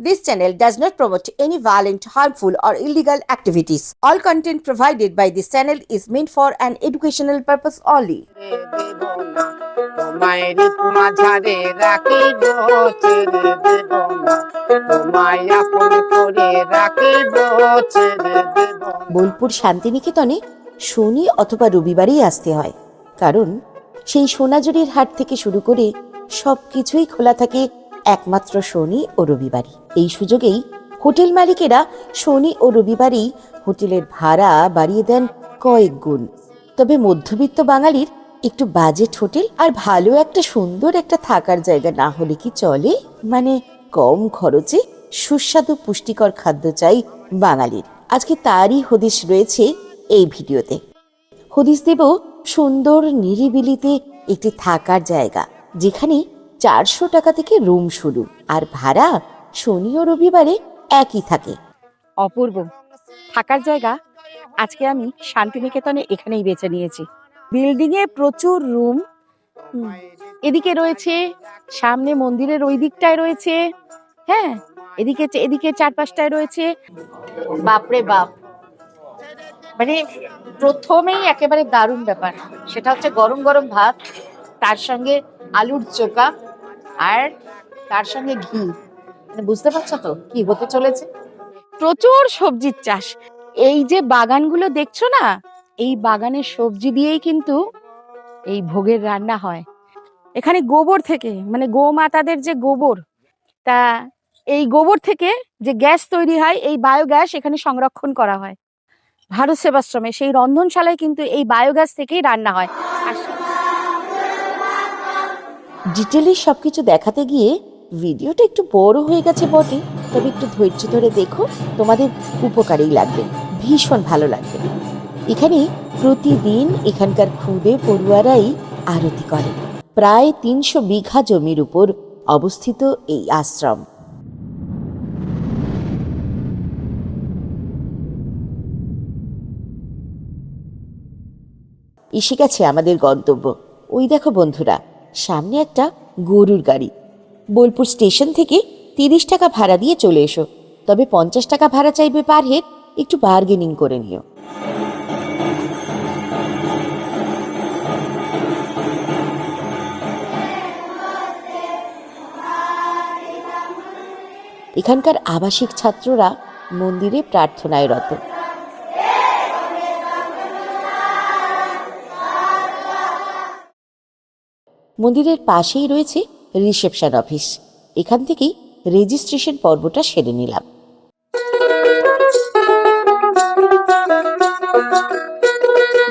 This channel does not promote any violent, harmful, or illegal activities. All content provided by this channel is meant for an educational purpose only. Bolpur শান্তিনিকেতনে শনি অথবা রবিবারেই আসতে হয় কারণ সেই সোনাঝুরির হাট থেকে শুরু করে সব কিছুই খোলা থাকে একমাত্র শনি ও রবিবারই। এই সুযোগেই হোটেল মালিকেরা শনি ও রবিবারেই হোটেলের ভাড়া বাড়িয়ে দেন কয়েক গুণ। তবে মধ্যবিত্ত বাঙালির একটু বাজেট হোটেল আর ভালো একটা সুন্দর একটা থাকার জায়গা না হলে কি চলে? মানে কম খরচে সুস্বাদু পুষ্টিকর খাদ্য চাই বাঙালির। আজকে তারই হদিশ রয়েছে এই ভিডিওতে। হদিশ দেব সুন্দর নিরিবিলিতে একটি থাকার জায়গা, যেখানে চারশো টাকা থেকে রুম শুরু। আর ভাড়া শনি ও রবিবারে একই থাকে। অপূর্ব। থাকার জায়গা আজকে আমি শান্তিনিকেতনে এখানেই বেছে নিয়েছি। বিল্ডিং এ প্রচুর রুম। এদিকে রয়েছে, সামনে মন্দিরের ওই দিকটায় রয়েছে হ্যাঁ এদিকে এদিকে চার পাঁচটায় রয়েছে। বাপরে বাপ! মানে প্রথমেই একেবারে দারুণ ব্যাপার। সেটা হচ্ছে গরম গরম ভাত, তার সঙ্গে আলুর চোকা আর তার সঙ্গে ঘি। মানে বুঝতে পারছ তো কি হতে চলেছে? প্রচুর সবজির চাষ। এই যে বাগানগুলো দেখছ না, এই বাগানের সবজি দিয়েই কিন্তু এই ভোগের রান্না হয়। এখানে গোবর থেকে মানে গোমাতাদের যে গোবর, তা এই গোবর থেকে যে গ্যাস তৈরি হয়, এই বায়োগ্যাস এখানে সংরক্ষণ করা হয়। ভারত সেবাশ্রমে সেই রন্ধনশালায় কিন্তু এই বায়োগ্যাস থেকেই রান্না হয়। ডিটেলে সবকিছু দেখাতে গিয়ে ভিডিওটা একটু বড় হয়ে গেছে বটে। তবে একটু ধৈর্য ধরে দেখো, তোমাদের উপকারেই লাগবে, ভীষণ ভালো লাগবে। এখানে প্রতিদিন এখানকার খুদে পড়ুয়ারাই আরতি করে। প্রায় তিনশো বিঘা জমির উপর অবস্থিত এই আশ্রম। এসে গেছে আমাদের গন্তব্য। ওই দেখো বন্ধুরা সামনে একটা গরুর গাড়ি। বোলপুর স্টেশন থেকে তিরিশ টাকা ভাড়া দিয়ে চলে এসো। তবে পঞ্চাশ টাকা ভাড়া চাইবে পার হেড, একটু বার্গেনিং করে নিও। এখানকার আবাসিক ছাত্ররা মন্দিরে প্রার্থনায় রত। মন্দিরের পাশেই রয়েছে রিসেপশন অফিস। এখান থেকেই রেজিস্ট্রেশন পর্বটা সেরে নিলাম।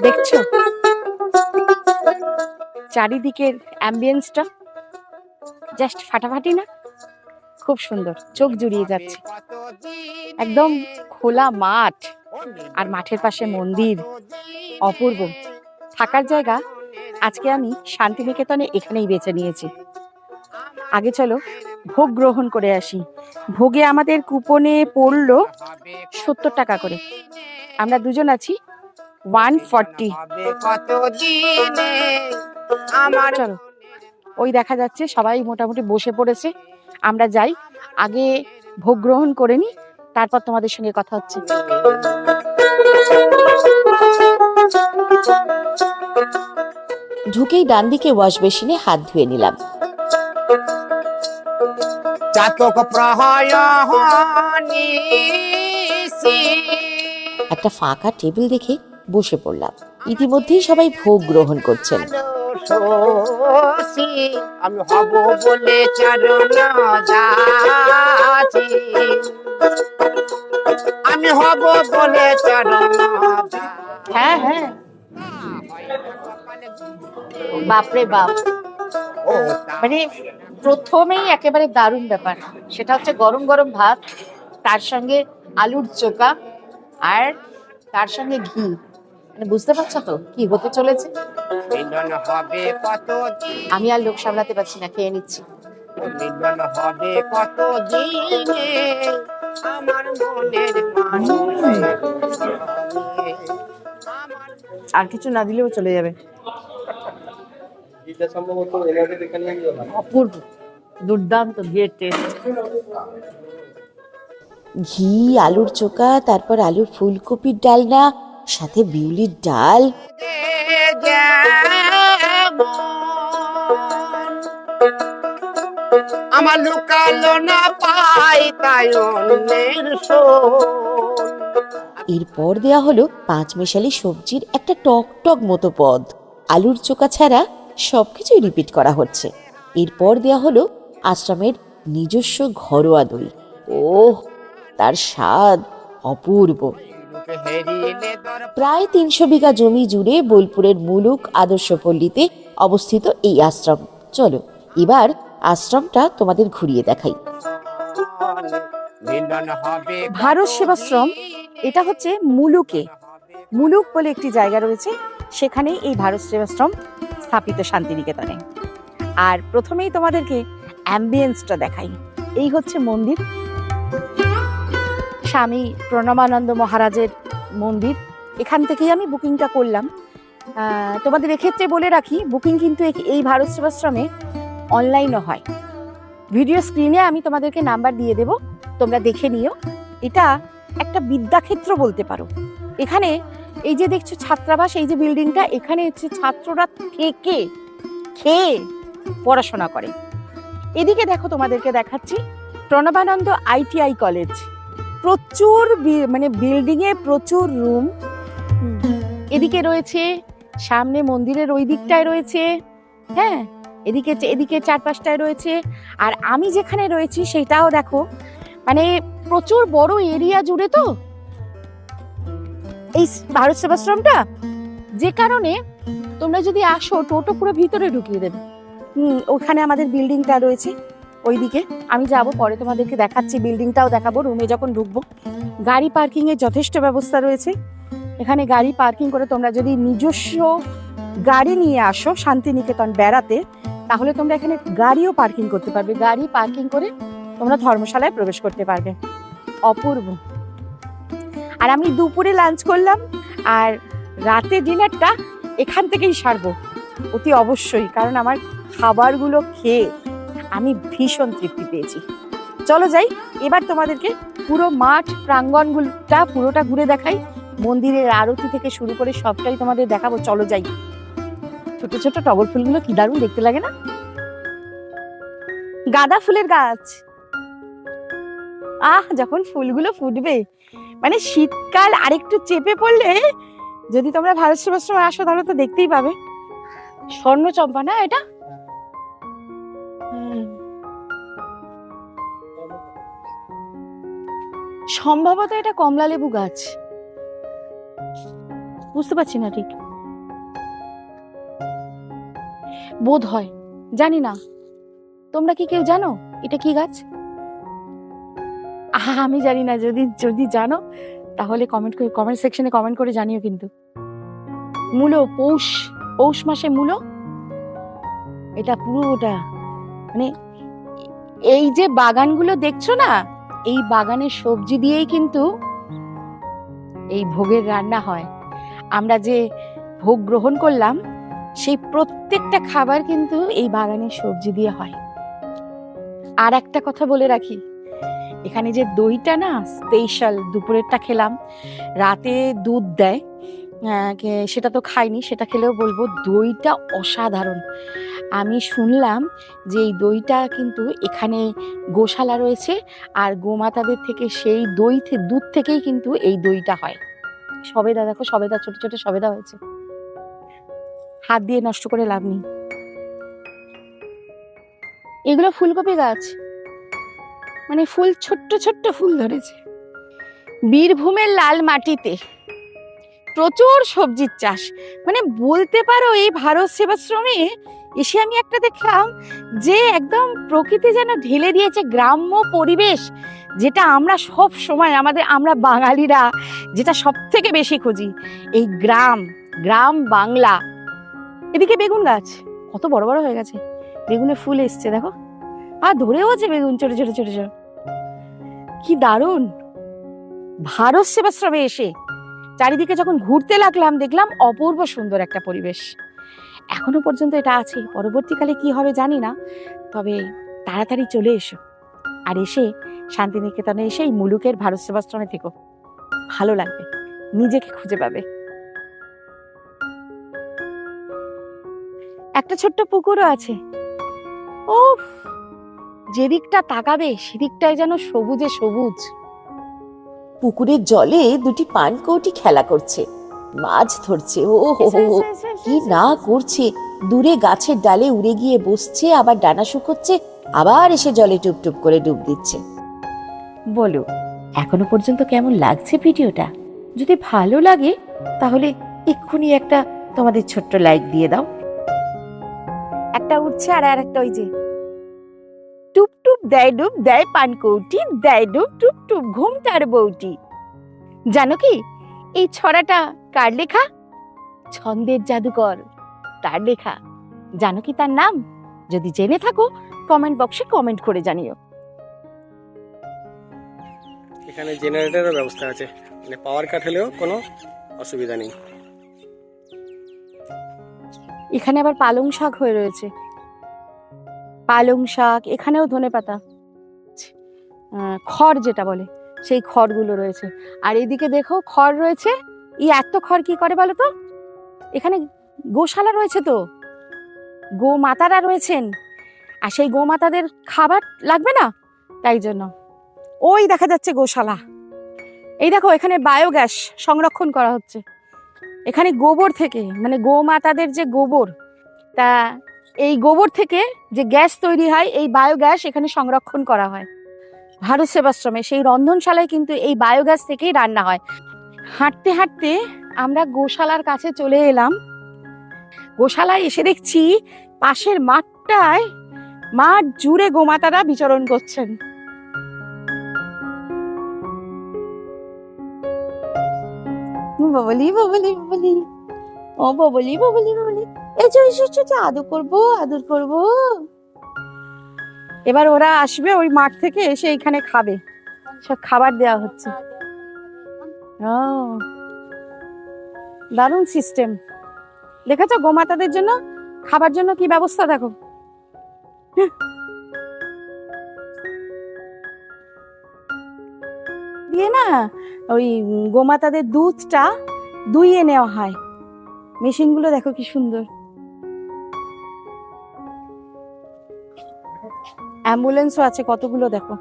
দেখছ? চারিদিকের অ্যাম্বিয়েন্সটা জাস্ট ফাটাফাটি না? খুব সুন্দর, চোখ জুড়িয়ে যাচ্ছে। একদম খোলা মাঠ আর মাঠের পাশে মন্দির অপূর্ব। থাকার জায়গা আজকে আমি শান্তিনিকেতনে এখানেই বেছে নিয়েছি। আগে চলো, ভোগ গ্রহণ করে আসি। ভোগে আমাদের কুপনে পড়ল সত্তর টাকা করে। আমরা দুজন আছি ওয়ান ফর্টি চলো, ওই দেখা যাচ্ছে সবাই মোটামুটি বসে পড়েছে। আমরা যাই, আগে ভোগ গ্রহণ করে নি তারপর তোমাদের সঙ্গে কথা হচ্ছে। ঢুকেই ডান দিকে ওয়াশ বেসিনে হাত ধুয়ে নিলাম। একটা ফাঁকা টেবিল দেখে বসে পড়লাম। ইতিমধ্যেই সবাই ভোগ গ্রহণ করছেন। আমি হব বলে চরণ আমি হব বলে চরণ হ্যাঁ হ্যাঁ। বাপরে বাপ। মানে প্রথমেই একেবারে দারুণ ব্যাপার। সেটা হচ্ছে গরম গরম ভাত তার সঙ্গে আলুর চোকা আর তার সঙ্গে ঘি। মানে বুঝতে পারছ তো কি হতে চলেছে? আমি আর লোক সামলাতে পারছি না খেয়ে নিচ্ছি। মিলন হবে কত দিনে? আমার মনের মানুষ। আর কিছু না দিলেও চলে যাবে। অপূর্ব দুর্দান্ত ঘিয়ের টেস্ট ঘি আলুর চোখা তারপর আলুর ফুলকপির ডালনা সাথে বিউলির ডাল। আমার লুকালো না পাই তাই অন্যের শোন। এরপর দেয়া হলো পাঁচ মেশালি সবজির একটা টক টক মতো পদ। আলুর চোখা ছাড়া সবকিছুই রিপিট করা হচ্ছে। এরপর দেয়া হলো আশ্রমের নিজস্ব ঘরোয়া দই। ওহ তার স্বাদ অপূর্ব। প্রায় তিনশো বিঘা জমি জুড়ে বোলপুরের মুলুক আদর্শপল্লীতে অবস্থিত এই আশ্রম। চলো এবার আশ্রমটা তোমাদের ঘুরিয়ে দেখাই। ভারত সেবাশ্রম এটা হচ্ছে মুলুকে। মুলুক বলে একটি জায়গা রয়েছে সেখানে এই ভারত সেবাশ্রম স্থাপিত শান্তিনিকেতনে। আর প্রথমেই তোমাদেরকে অ্যাম্বিয়েন্সটা দেখাই। এই হচ্ছে মন্দির। স্বামী প্রণমানন্দ মহারাজের মন্দির। এখান থেকেই আমি বুকিংটা করলাম। তোমাদের এক্ষেত্রে বলে রাখি, বুকিং কিন্তু এই ভারত সেবাশ্রমে অনলাইনও হয়। ভিডিও স্ক্রিনে আমি তোমাদেরকে নাম্বার দিয়ে দেব, তোমরা দেখে নিও। এটা একটা বিদ্যাক্ষেত্র বলতে পারো। এখানে এই যে দেখছ ছাত্রাবাস, এই যে বিল্ডিংটা, এখানে হচ্ছে ছাত্ররা থেকে খেয়ে পড়াশোনা করে। এদিকে দেখো তোমাদেরকে দেখাচ্ছি, প্রণবানন্দ আইটিআই কলেজ। প্রচুর মানে বিল্ডিং এ প্রচুর রুম। এদিকে রয়েছে, সামনে মন্দিরের ওই দিকটায় রয়েছে হ্যাঁ? এদিকে এদিকে চার পাঁচটায় রয়েছে। আর আমি যেখানে রয়েছি সেটাও দেখো মানে প্রচুর বড় এরিয়া জুড়ে তো। এই ভারত সেবাশ্রমটা? যে কারণে তোমরা যদি আসো, টোটো পুরো ভিতরে ঢুকিয়ে দেবে। হুম, ওখানে আমাদের বিল্ডিংটা রয়েছে, ওইদিকে। আমি যাব, পরে তোমাদেরকে দেখাচ্ছি, বিল্ডিংটাও দেখাবো, রুমে যখন ঢুকবো। গাড়ি পার্কিং এর যথেষ্ট ব্যবস্থা রয়েছে। এখানে গাড়ি পার্কিং করে তোমরা যদি নিজস্ব গাড়ি নিয়ে আসো, শান্তিনিকেতন বেড়াতে, তাহলে তোমরা এখানে গাড়িও পার্কিং করতে পারবে। গাড়ি পার্কিং করে তোমরা ধর্মশালায় প্রবেশ করতে পারবে। অপূর্ব। আর আমি দুপুরে লাঞ্চ করলাম, আর রাতে ডিনারটা এখান থেকেই সারবো, অতি অবশ্যই, কারণ আমার খাবারগুলো খেয়ে আমি ভীষণ তৃপ্তি পেয়েছি। চলো যাই, এবার তোমাদেরকে পুরো মাঠ প্রাঙ্গণগুলোটা পুরোটা ঘুরে দেখাই, মন্দিরের আরতি থেকে শুরু করে সবটাই তোমাদের দেখাবো, চলো যাই। ছোট ছোট টগর ফুলগুলো কি দারুণ দেখতে লাগে না? গাঁদা ফুলের গাছ। আহ, যখন ফুলগুলো ফুটবে। মানে শীতকাল আরেকটু চেপে পড়লে, যদি তোমরা ভারত সেবাশ্রমে আসো, তাহলে তো দেখতেই পাবে। স্বর্ণ চম্পা না এটা? সম্ভবত এটা কমলা লেবু গাছ। বুঝতে পারছি না ঠিক। বোধ হয়। জানি না। তোমরা কি কেউ জানো এটা কি গাছ? আমি জানি না, যদি যদি জানো, তাহলে কমেন্ট করে কমেন্ট সেকশনে কমেন্ট করে জানিও কিন্তু। মূলো, পৌষ পৌষ মাসে মূলো? এটা পুরোটা মানে এই যে বাগানগুলো দেখছ না, এই বাগানের সবজি দিয়েই কিন্তু এই ভোগের রান্না হয়। আমরা যে ভোগ গ্রহণ করলাম, সেই প্রত্যেকটা খাবার কিন্তু এই বাগানের সবজি দিয়ে হয়। আর একটা কথা বলে রাখি এখানে যে দইটা না স্পেশাল দুপুরেরটা খেলাম। রাতে দুধ দেয় সেটা তো খাইনি, সেটা খেলেও বলব দইটা অসাধারণ। আমি শুনলাম যে এই দইটা কিন্তু এখানে গোশালা রয়েছে, আর গোমাতাদের থেকে সেই দই দুধ থেকেই কিন্তু এই দইটা হয়। সবেদা, দেখো সবেদা, ছোট ছোট সবেদা হয়েছে। হাত দিয়ে নষ্ট করে লাভ নেই। এগুলো ফুলকপি গাছ। মানে ফুল, ছোট্ট ছোট্ট ফুল ধরেছে। বীরভূমের লাল মাটিতে প্রচুর সবজির চাষ। মানে বলতে পারো, এই ভারত সেবাশ্রমে এসে আমি একটা দেখলাম যে একদম প্রকৃতি যেন ঢেলে দিয়েছে গ্রাম্য পরিবেশ, যেটা আমরা সব সময় আমাদের, আমরা বাঙালিরা যেটা সব থেকে বেশি খুঁজি। এই গ্রাম গ্রাম বাংলা। এদিকে বেগুন গাছ, কত বড় বড় হয়ে গেছে। বেগুনে ফুল এসছে, দেখো। আর ধরেও আছে বেগুন ছোট ছোট ছোট ছোট কি দারুণ! ভারত সেবাশ্রমে এসে চারিদিকে যখন ঘুরতে লাগলাম, দেখলাম অপূর্ব সুন্দর একটা পরিবেশ। এখনও পর্যন্ত এটা আছে, পরবর্তীকালে কি হবে জানি না, তবে তাড়াতাড়ি চলে এসো। আর এসে শান্তিনিকেতনে এসে এই মুলুকের ভারত সেবাশ্রমে থেকো। ভালো লাগবে, নিজেকে খুঁজে পাবে। একটা ছোট্ট পুকুরও আছে। উফ! যেদিকটা তাকাবে সেদিকটায় যেন সবুজে সবুজ। পুকুরের জলে দুটি পানকৌটি খেলা করছে। মাছ ধরছে ও। কি না করছে? দূরে গাছের ডালে উড়ে গিয়ে বসছে আবার ডানা শুকোচ্ছে আবার এসে জলে টুপ টুপ করে ডুব দিচ্ছে। বলো এখনও পর্যন্ত কেমন লাগছে ভিডিওটা? যদি ভালো লাগে তাহলে এক্ষুনি একটা তোমাদের ছোট্ট লাইক দিয়ে দাও। একটা উঠছে আর আর একটা ওই যে টুপ দেয় ডুব দেয় পানকৌটি দেয় ডুব টুপ টুপ ঘুমটার বউটি জানো কি এই ছড়াটা কার লেখা? ছন্দের জাদুকর তার লেখা। জানো কি তার নাম? যদি জেনে থাকো কমেন্ট বক্সে কমেন্ট করে জানিও। এখানে জেনারেটরের ব্যবস্থা আছে। মানে পাওয়ার কাট হলেও কোনো অসুবিধা নেই। এখানে আবার পালং শাক হয়ে রয়েছে। পালং শাক, এখানেও ধনে পাতা। খড় যেটা বলে, সেই খড়গুলো রয়েছে। আর এদিকে দেখো, খড় রয়েছে। এই এত খড় কি করে বলো তো? এখানে গোশালা রয়েছে তো? গো মাতারা রয়েছেন। আর সেই গোমাতাদের খাবার লাগবে না? তাই জন্য। ওই দেখা যাচ্ছে গোশালা। এই দেখো, এখানে বায়োগ্যাস সংরক্ষণ করা হচ্ছে। এখানে গোবর থেকে মানে গোমাতাদের যে গোবর, তা এই গোবর থেকে যে গ্যাস তৈরি হয়, এই বায়োগ্যাস এখানে সংরক্ষণ করা হয়। ভারত সেবাশ্রমে সেই রন্ধনশালায় কিন্তু এই বায়োগ্যাস থেকেই রান্না হয়। হাঁটতে হাঁটতে আমরা গোশালার কাছে চলে এলাম। গোশালায় এসে দেখছি পাশের মাঠটায় মাঠ জুড়ে গোমাতারা বিচরণ করছেন। ববলি ববলি ববলি। ও ববলি ববলি ববলি। এসো এসো এসো এসো, আদর করব আদর করব। এবার ওরা আসবে ওই মাঠ থেকে এসে এখানে খাবে। সব খাবার দেওয়া হচ্ছে। ও দারুণ সিস্টেম দেখেছ গোমাতাদের জন্য? খাবার জন্য কি ব্যবস্থা দেখো। দিয়ে না ওই গোমাতাদের দুধটা দুইয়ে নেওয়া হয়। মেশিনগুলো দেখো কি সুন্দর। অ্যাম্বুলেন্সও আছে, কতগুলো দেখো?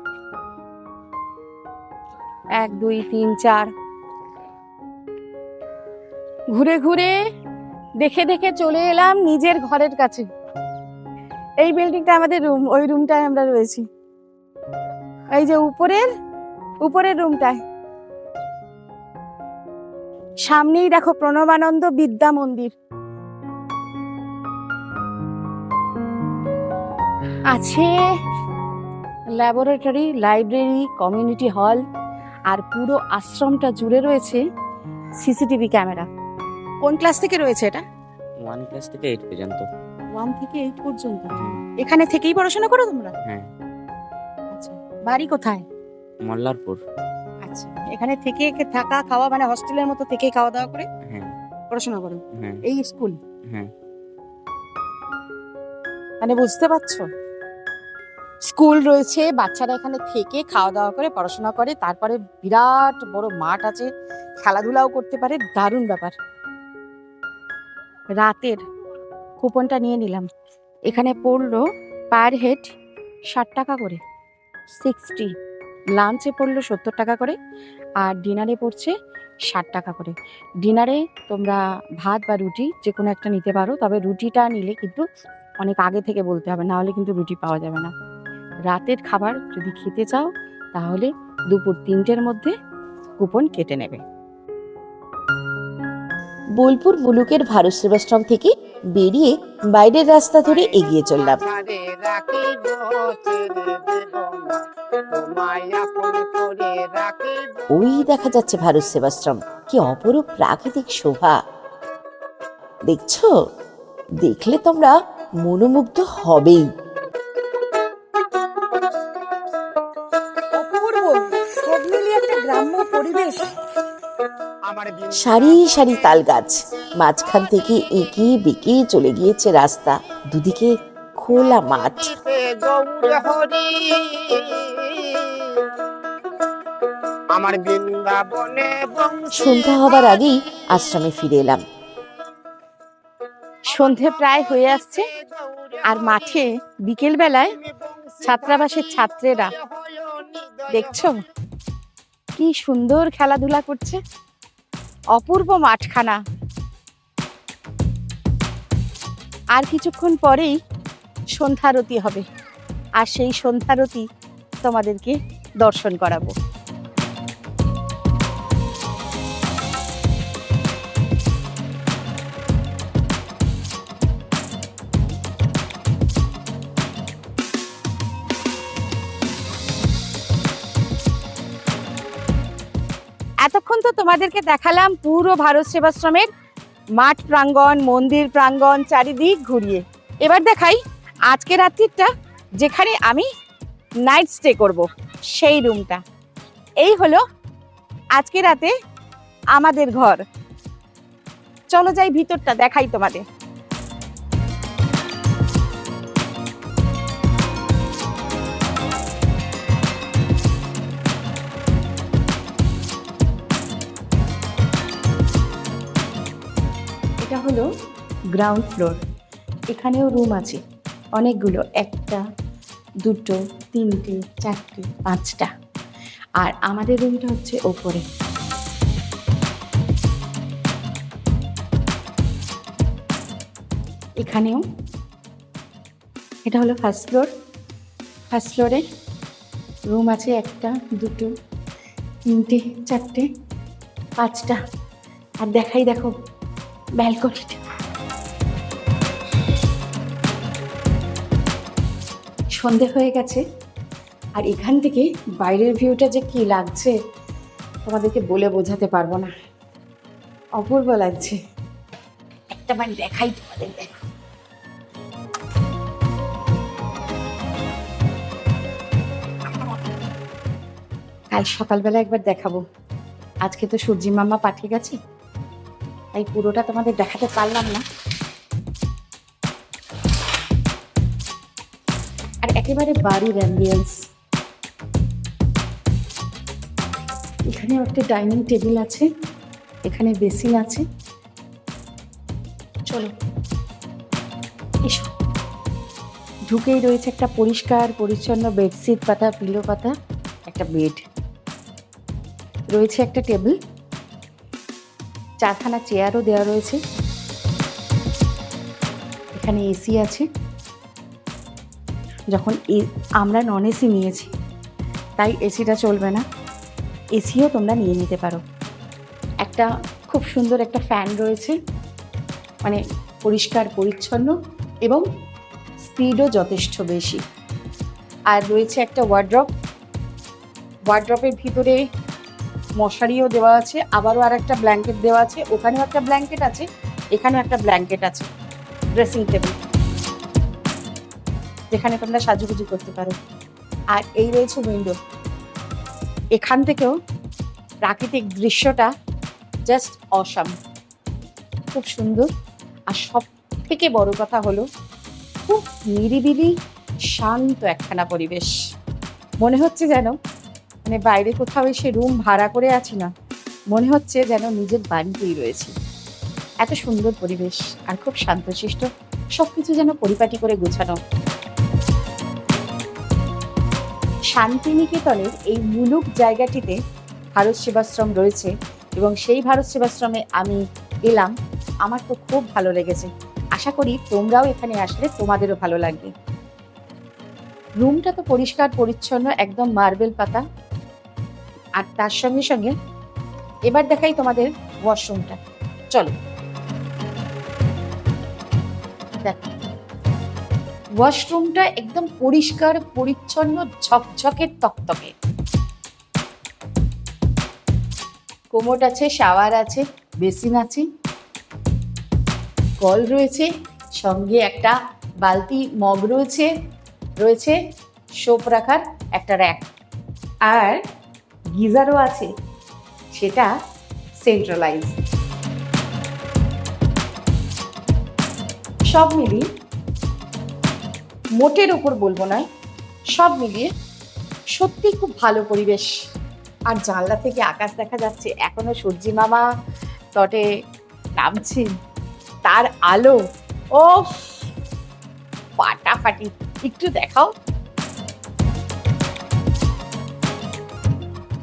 এক, দুই, তিন, চার। ঘুরে ঘুরে দেখে দেখে চলে এলাম নিজের ঘরের কাছে। এই বিল্ডিংটা আমাদের রুম, ওই রুমটায় আমরা রয়েছি। এই যে উপরের উপরের রুমটায়। সামনেই দেখো প্রণবানন্দ বিদ্যা মন্দির। আছে ল্যাবরেটরি লাইব্রেরি কমিউনিটি হল আর পুরো আশ্রমটা জুড়ে রয়েছে সিসিটিভি ক্যামেরা কোন ক্লাস থেকে রয়েছে এটা? ওয়ান ক্লাস থেকে এইট পর্যন্ত। ওয়ান থেকে এইট পর্যন্ত? এখানে থেকেই পড়াশোনা করো তোমরা? হ্যাঁ। আচ্ছা বাড়ি কোথায়? মল্লারপুর। আচ্ছা এখানে থেকে থাকা খাওয়া মানে হস্টেলের মতো থেকে খাওয়া দাওয়া করে হ্যাঁ। পড়াশোনা করো? হ্যাঁ। এই স্কুল হ্যাঁ। মানে বুঝতে পারছ? স্কুল রয়েছে, বাচ্চারা এখানে থেকে খাওয়া দাওয়া করে, পড়াশোনা করে, তারপরে বিরাট বড় মাঠ আছে, খেলাধুলাও করতে পারে, দারুণ ব্যাপার। রাতের কুপনটা নিয়ে নিলাম। এখানে পড়ল পার হেড ষাট টাকা করে, সিক্সটি। লাঞ্চে পড়ল সত্তর টাকা করে, আর ডিনারে পড়ছে ষাট টাকা করে। ডিনারে তোমরা ভাত বা রুটি যে কোনো একটা নিতে পারো, তবে রুটিটা নিলে কিন্তু অনেক আগে থেকে বলতে হবে, না হলে কিন্তু রুটি পাওয়া যাবে না। রাতের খাবার যদি খেতে চাও তাহলে দুপুর তিনটের মধ্যে কুপন কেটে নেবে। বোলপুর মুলুকের ভারত সেবাশ্রম থেকে বেরিয়ে বাইরের রাস্তা ধরে এগিয়ে চললাম। ওই দেখা যাচ্ছে ভারত সেবাশ্রম। কি অপরূপ প্রাকৃতিক শোভা। দেখছ? দেখলে তোমরা মনোমুগ্ধ হবেই। সারি সারি তাল গাছ মাঝখান থেকে এঁকে বেঁকে চলে গিয়েছে রাস্তা। দুদিকে খোলা মাঠ। সন্ধ্যা হবার আগেই আশ্রমে ফিরে এলাম। সন্ধে প্রায় হয়ে আসছে আর মাঠে বিকেল বেলায় ছাত্রাবাসের ছাত্রেরা। দেখছ? কি সুন্দর খেলাধুলা করছে। অপূর্ব মাঠখানা। আর কিছুক্ষণ পরেই সন্ধ্যারতি হবে। আর সেই সন্ধ্যারতি তোমাদেরকে দর্শন করাবো। এতক্ষণ তো তোমাদেরকে দেখালাম পুরো ভারত সেবাশ্রমের মাঠ প্রাঙ্গণ, মন্দির প্রাঙ্গণ চারিদিক ঘুরিয়ে। এবার দেখাই আজকে রাত্রিটা যেখানে আমি নাইট স্টে করব, সেই রুমটা এই হলো আজকে রাতে আমাদের ঘর। চলো যাই ভিতরটা দেখাই তোমাদের। হলো গ্রাউন্ড ফ্লোর এখানেও রুম আছে। অনেকগুলো, একটা, দুটো, তিনটে, চারটে, পাঁচটা। আর আমাদের রুমটা হচ্ছে ওপরে। এখানেও। এটা হলো ফার্স্ট ফ্লোর ফার্স্ট ফ্লোরে রুম আছে একটা, দুটো, তিনটে, চারটে, পাঁচটা। আর দেখাই দেখো। ব্যালকনিটা সন্ধে হয়ে গেছে, আর এখান থেকে বাইরের ভিউটা যে কি লাগছে, তোমাদেরকে বলে বোঝাতে পারব না। অপূর্ব লাগছে। একটা বার দেখাই তোমাদের, দেখো। কাল সকালবেলা একবার দেখাবো। আজকে তো সূর্যি মামা পাঠিয়ে গেছে। তাই পুরোটা তোমাদের দেখাতে পারলাম না। আর একেবারে বাড়ির অ্যাম্বিয়েন্স এখানেও একটা ডাইনিং টেবিল আছে, এখানে বেসিন আছে। চলো, এসো। ঢুকেই রয়েছে একটা পরিষ্কার, পরিচ্ছন্ন বেডশিট পাতা পিলো পাতা, একটা বেড রয়েছে একটা টেবিল চারখানা চেয়ারও দেওয়া রয়েছে। এখানে এসি আছে। যখন এ- আমরা নন এসি নিয়েছি, তাই এসিটা চলবে না। এসিও তোমরা নিয়ে নিতে পারো। একটা খুব সুন্দর একটা ফ্যান রয়েছে মানে পরিষ্কার, পরিচ্ছন্ন এবং স্পিডও যথেষ্ট বেশি। আর রয়েছে একটা ওয়ার্ড্রপ ওয়ার্ড্রপের ভিতরে মশারিও দেওয়া আছে, আবারও আর একটা ব্ল্যাঙ্কেট দেওয়া আছে, ওখানেও একটা ব্ল্যাঙ্কেট আছে, এখানেও একটা ব্ল্যাঙ্কেট আছে ড্রেসিং টেবিল যেখানে তোমরা সাজুগুজু করতে পারো। আর এই রয়েছে উইন্ডো এখান থেকেও প্রাকৃতিক দৃশ্যটা জাস্ট অসাম খুব সুন্দর। আর সব থেকে বড় কথা হলো, খুব নিরিবিলি, শান্ত একখানা পরিবেশ। মনে হচ্ছে যেন মানে বাইরে কোথাও এসে রুম ভাড়া করে আছি না, মনে হচ্ছে যেন নিজের বাড়িতেই রয়েছি। এত সুন্দর পরিবেশ আর খুব শান্তশিষ্ট সব কিছু যেন পরিপাটি করে গোছানো। শান্তিনিকেতনের এই মুলুক জায়গাটিতে ভারত সেবাশ্রম রয়েছে এবং সেই ভারত সেবাশ্রমে আমি এলাম। আমার তো খুব ভালো লেগেছে। আশা করি তোমরাও এখানে আসলে তোমাদেরও ভালো লাগবে। রুমটা তো পরিষ্কার, পরিচ্ছন্ন, একদম মার্বেল পাতা। আর তার সঙ্গে সঙ্গে এবার দেখাই তোমাদের ওয়াশরুমটা চলো। ওয়াশরুমটা একদম পরিষ্কার, পরিচ্ছন্ন, ঝকঝকে, তকতকে। কোমোট আছে, শাওয়ার আছে, বেসিন আছে। কল রয়েছে, সঙ্গে একটা বালতি মগ রয়েছে রয়েছে, সোপ রাখার একটা র্যাক আর গিজারও আছে, সেটা সেন্ট্রালাইজ সব মিলিয়ে, মোটের ওপর বলব না, সব মিলিয়ে সত্যি খুব ভালো পরিবেশ। আর জানলা থেকে আকাশ দেখা যাচ্ছে, এখনও সূর্যি মামা তটে নামছেন তার আলো ও ফাটাফাটি। একটু দেখাও।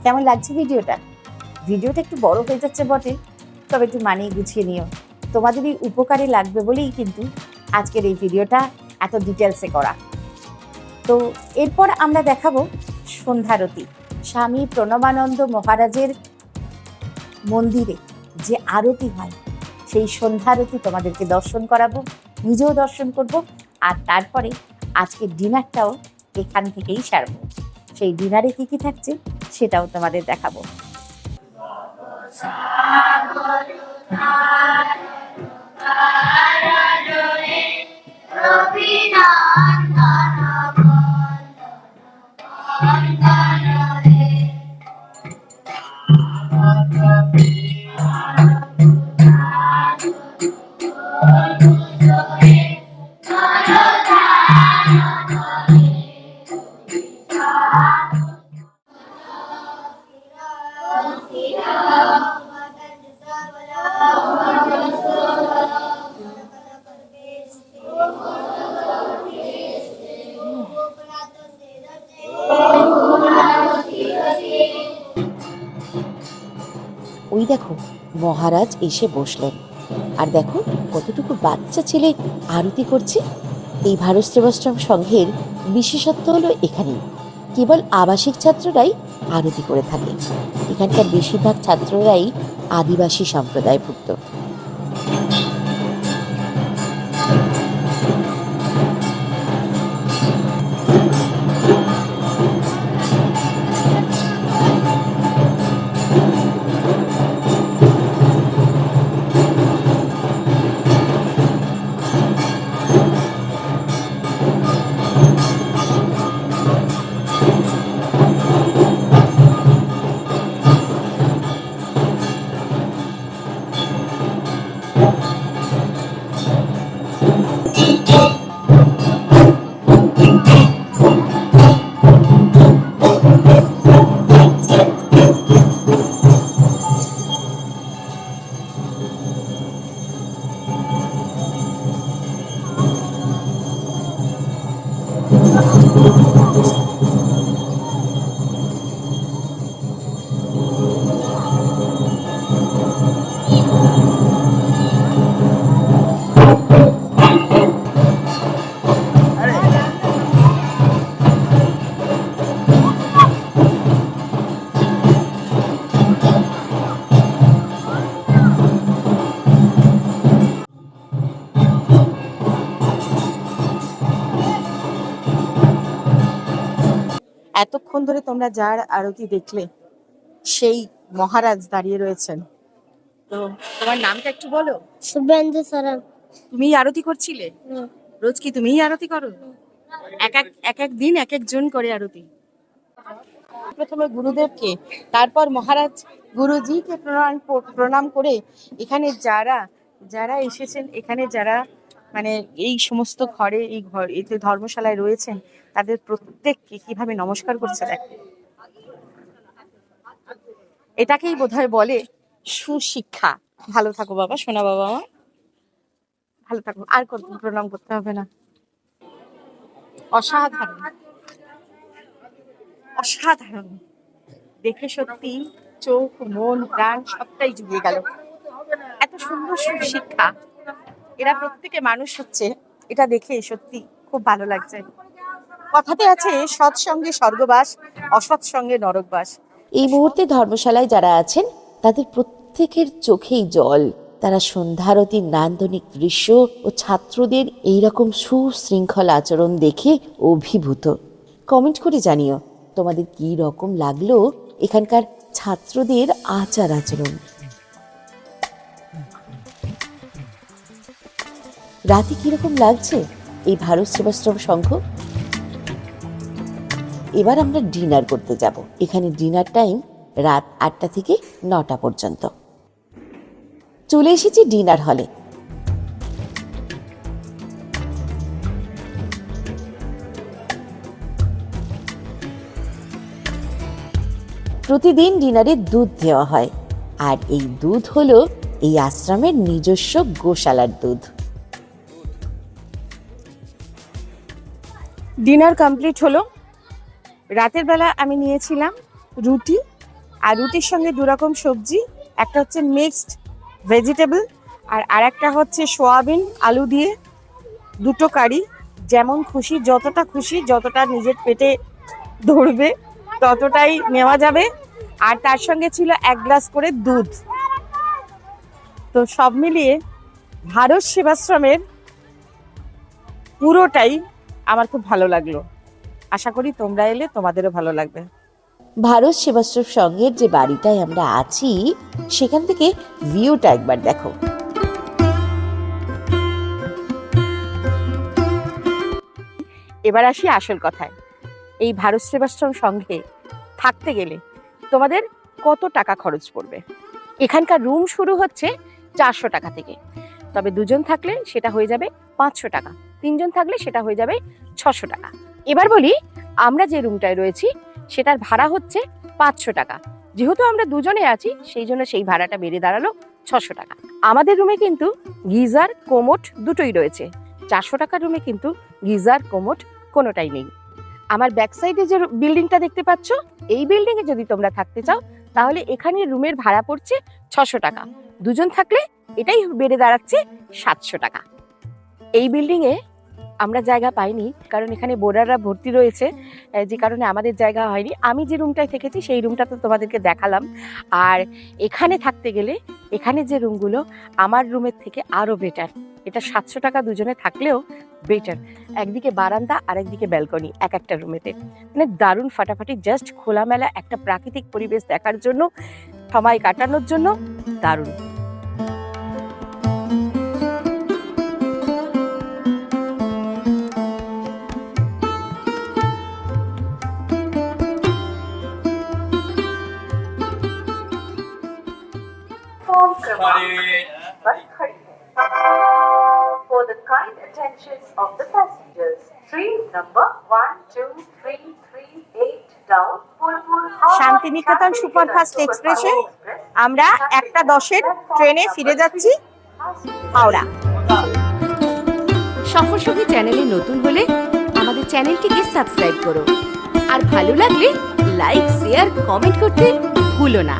কেমন লাগছে ভিডিওটা? ভিডিওটা একটু বড় হয়ে যাচ্ছে বটে, তবে একটু মানিয়ে গুছিয়ে নিও। তোমাদেরই উপকারে লাগবে বলেই কিন্তু আজকের এই ভিডিওটা এত ডিটেলসে করা। তো এরপর আমরা দেখাবো সন্ধ্যারতি স্বামী প্রণবানন্দ মহারাজের মন্দিরে যে আরতি হয়, সেই সন্ধ্যারতি তোমাদেরকে দর্শন করাবো, নিজেও দর্শন করব, আর তারপরে আজকের ডিনারটাও এখান থেকেই সারবো। সেই ডিনারে কি কি থাকছে? সেটাও তোমাদের দেখাবো। ওই এসে বসলেন। আর দেখো, কতটুকু বাচ্চা ছেলে আরতি করছে। এই ভারত সেবাশ্রম সংঘের বিশেষত্ব হলো এখানেই। কেবল আবাসিক ছাত্ররাই আরতি করে থাকে। এখানকার বেশিরভাগ ছাত্ররাই আদিবাসী সম্প্রদায়ভুক্ত। এতক্ষণ ধরে তোমরা যার আরতি দেখলে? সেই মহারাজ দাঁড়িয়ে রয়েছেন। তো তোমার নামটা একটু বলো। শুভেন্দু সরেন তুমি আরতি করছিলে? রোজ কি তুমিই আরতি করো? এক এক এক এক দিন এক একজন করে আরতি। প্রথমে গুরুদেবকে তারপর মহারাজ গুরুজিকে প্রণাম প্রণাম করে এখানে যারা যারা এসেছেন এখানে যারা মানে এই সমস্ত ঘরে এই ঘর এই যে ধর্মশালায় রয়েছেন তাদের প্রত্যেককে কীভাবে নমস্কার করছে দেখ। এটাকেই বোধহয় বলে সুশিক্ষা। ভালো থাকো বাবা, সোনা বাবা আমার ভালো থাকো, আর কত প্রণাম করতে হবে না। অসাধারণ। অসাধারণ। দেখে সত্যি চোখ, মন, প্রাণ সবটাই জুড়িয়ে গেল। এত সুন্দর সুশিক্ষা। এরা প্রত্যেকে মানুষ হচ্ছে। এটা দেখে সত্যি খুব ভালো লাগছে। কথাতে আছে সৎসঙ্গে স্বর্গবাস, অসৎ সঙ্গে নরকবাস। এই মুহূর্তে ধর্মশালায় যারা আছেন, তাদের প্রত্যেকের চোখেই জল। তারা সন্ধ্যারতির নান্দনিক দৃশ্য ও ছাত্রদের এইরকম সুশৃঙ্খল আচরণ দেখে অভিভূত। কমেন্ট করে জানিও, তোমাদের কি রকম লাগল এখানকার ছাত্রদের আচার আচরণ? রাতে কীরকম লাগছে এই ভারত সেবাশ্রম সংঘ? এবার আমরা ডিনার করতে যাব। এখানে ডিনার টাইম রাত আটটা থেকে নটা পর্যন্ত। চলে এসেছি ডিনার হলে। প্রতিদিন ডিনারে দুধ দেওয়া হয়। আর এই দুধ হলো এই আশ্রমের নিজস্ব গোশালার দুধ। ডিনার কমপ্লিট হলো। রাতের বেলা আমি নিয়েছিলাম রুটি আর রুটির সঙ্গে দু রকম সবজি। একটা হচ্ছে মিক্সড ভেজিটেবল আর আরেকটা হচ্ছে সোয়াবিন, আলু দিয়ে দুটো কারি। যেমন খুশি, যতটা খুশি, যতটা নিজের পেটে ধরবে, ততটাই নেওয়া যাবে। আর তার সঙ্গে ছিল এক গ্লাস করে দুধ। তো সব মিলিয়ে ভারত সেবাশ্রমের পুরোটাই আমার খুব ভালো লাগল। আশা করি তোমরা এলে তোমাদেরও ভালো লাগবে। ভারত সেবাশ্রম সঙ্গের যে বাড়িটায় আমরা আছি সেখান থেকে ভিউটা একবার দেখো। এবার আসি আসল কথায়। এই ভারত সেবাশ্রম সংঘে থাকতে গেলে তোমাদের কত টাকা খরচ পড়বে? এখানকার রুম শুরু হচ্ছে চারশো টাকা থেকে। তবে দুজন থাকলে সেটা হয়ে যাবে পাঁচশো টাকা। তিনজন থাকলে সেটা হয়ে যাবে ছশো টাকা। এবার বলি, আমরা যে রুমটায় রয়েছি, সেটার ভাড়া হচ্ছে পাঁচশো টাকা। যেহেতু আমরা দুজনে আছি, সেই জন্য সেই ভাড়াটা বেড়ে দাঁড়াল ছশো টাকা। আমাদের রুমে কিন্তু গিজার, কোমোট দুটোই রয়েছে। চারশো টাকার রুমে কিন্তু গিজার, কোমোট কোনোটাই নেই। আমার ব্যাক সাইডে যে বিল্ডিংটা দেখতে পাচ্ছ, এই বিল্ডিং এ যদি তোমরা থাকতে চাও, তাহলে এখানে রুমের ভাড়া পড়ছে ছশো টাকা। দুজন থাকলে এটাই বেড়ে দাঁড়াচ্ছে সাতশো টাকা। এই বিল্ডিং এ আমরা জায়গা পাইনি, কারণ এখানে বোর্ডাররা ভর্তি রয়েছে যে কারণে আমাদের জায়গা হয়নি। আমি যে রুমটায় থেকেছি, সেই রুমটা তো তোমাদেরকে দেখালাম। আর এখানে থাকতে গেলে, এখানে যে রুমগুলো, আমার রুমের থেকে আরও বেটার এটা সাতশো টাকা দুজনে থাকলেও বেটার একদিকে বারান্দা আর একদিকে ব্যালকনি এক একটা রুমেতে। মানে দারুণ ফাটাফাটি জাস্ট খোলামেলা একটা প্রাকৃতিক পরিবেশ দেখার জন্য, সময় কাটানোর জন্য দারুণ। For the kind attentions of the passengers, train number Shantiniketan superfast এক্সপ্রেসে আমরা একটা দশের ট্রেনে ফিরে যাচ্ছি। হাওড়া। সফরসঙ্গী চ্যানেলে নতুন হলে আমাদের চ্যানেলটিকে সাবস্ক্রাইব করো। আর ভালো লাগলে লাইক শেয়ার কমেন্ট করতে ভুলো না।